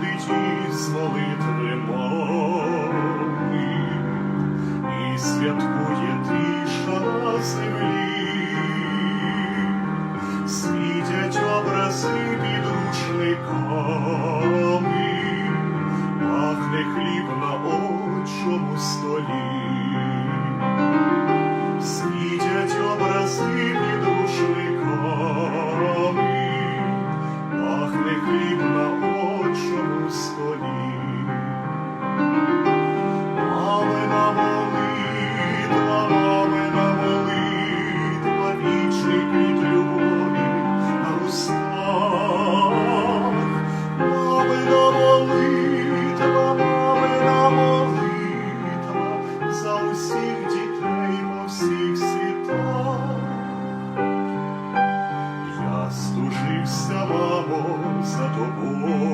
Великі з молитви мови, і святкує тиша на землі, світять образи під amor.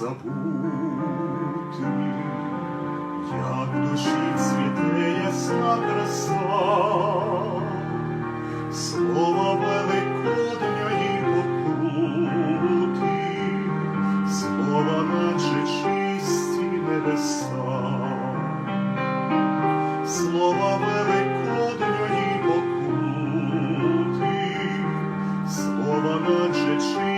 забутні, як душі цвіте ясна краса, слова великодньої покути, слова наче чисті небеса, слова великодньої покути, слова наче чисті.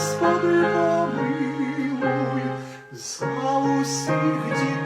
Господи помилуй за усіх дітей.